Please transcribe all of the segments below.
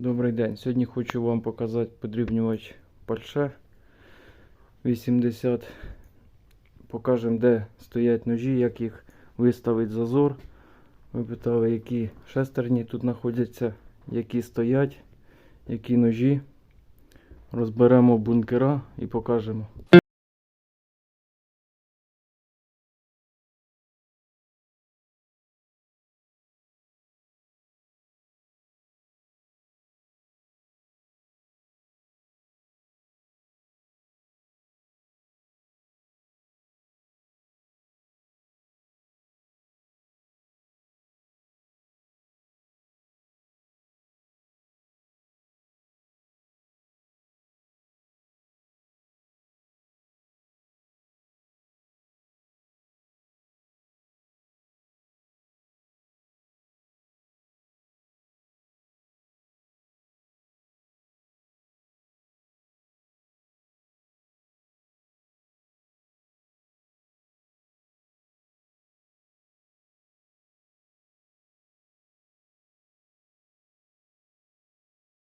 Добрий день. Сьогодні хочу вам показати подрібнювач Porsche 80. Покажемо, де стоять ножі, як їх виставити зазор. Ви питали, які шестерні тут знаходяться, які стоять, які ножі. Розберемо бункера і покажемо.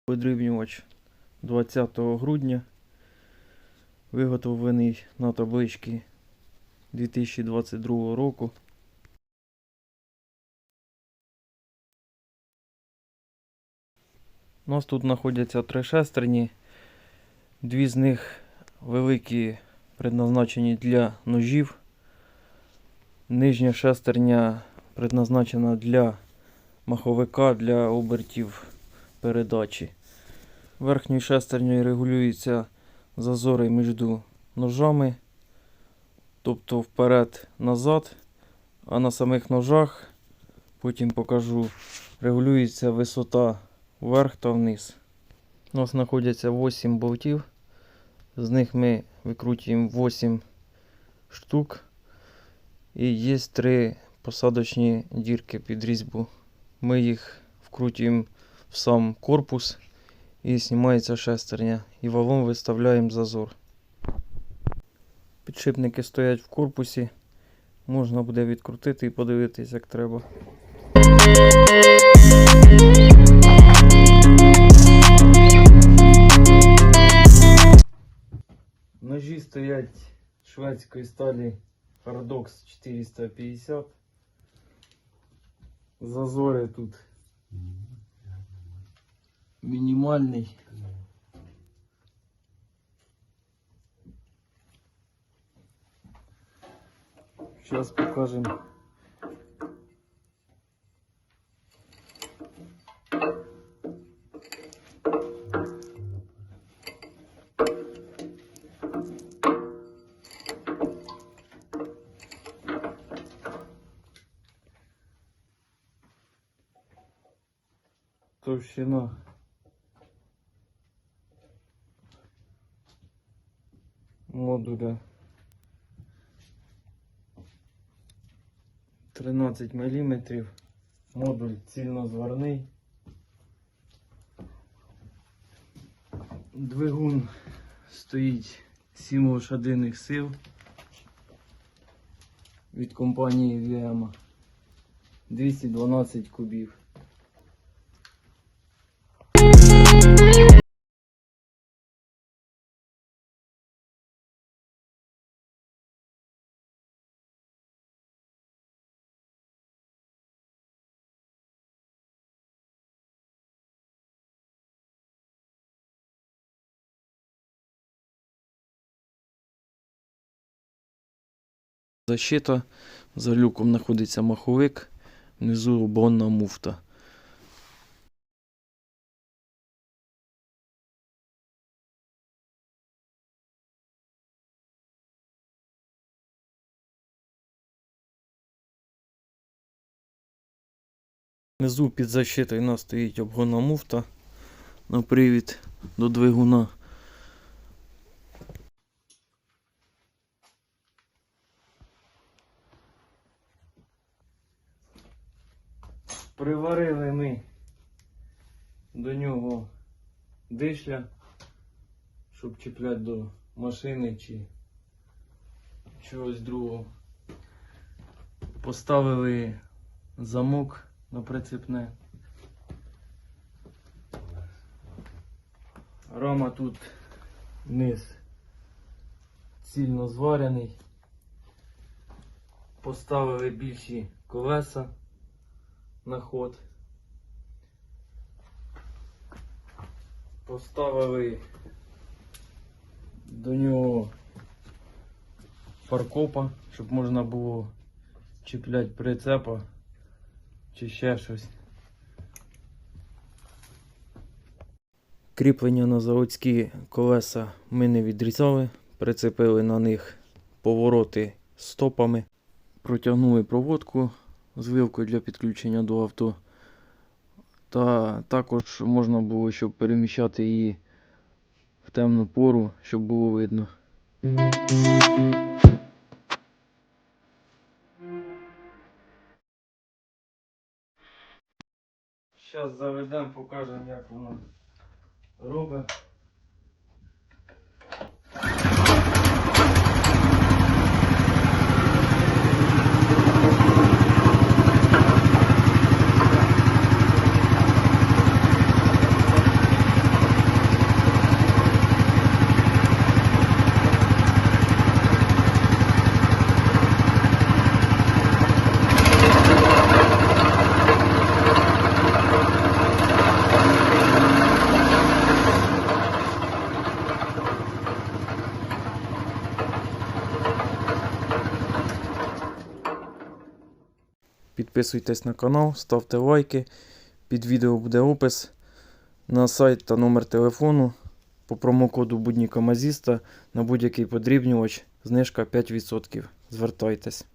Подрібнювач 20 грудня. Виготовлений на табличці 2022 року. У нас тут знаходяться три шестерні. Дві з них великі, предназначені для ножів. Нижня шестерня предназначена для маховика для обертів передачі. Верхньою шестернею регулюються зазори між ножами, тобто вперед-назад, а на самих ножах, потім покажу, регулюється висота вверх та вниз. У нас знаходяться 8 болтів, з них ми викрутюємо 8 штук. І є 3 посадочні дірки під різьбу. Ми їх вкрутюємо в сам корпус і знімається шестерня. І валом виставляємо зазор. Підшипники стоять в корпусі. Можна буде відкрутити і подивитись, як треба. Ножі стоять шведської сталі Paradox 450. Зазори тут минимальный. Сейчас покажем. толщина модуля 13 мм. Модуль цільнозварний. Двигун стоїть 7 лошадиних сил від компанії VMA 212 кубів. Защита. За люком знаходиться маховик, внизу оборонна муфта. Внизу під защитою у нас стоїть обгонна муфта на привід до двигуна. Приварили ми до нього дишля, щоб чіпляти до машини чи чогось другого. Поставили замок на прицепне. Рама тут низ цільно зварений. Поставили більші колеса на ход. Поставили до нього паркопа, щоб можна було чіпляти прицепа чи ще щось. Кріплення на заводські колеса ми не відрізали, прицепили на них повороти стопами, протягнули проводку з вилкою для підключення до авто. Та також можна було, щоб переміщати її в темну пору, щоб було видно. Зараз заведемо, покажемо, як воно робить. Підписуйтесь на канал, ставте лайки. Під відео буде опис на сайт та номер телефону. По промокоду будніка Мазіста на будь-який подрібнювач знижка 5%. Звертайтесь.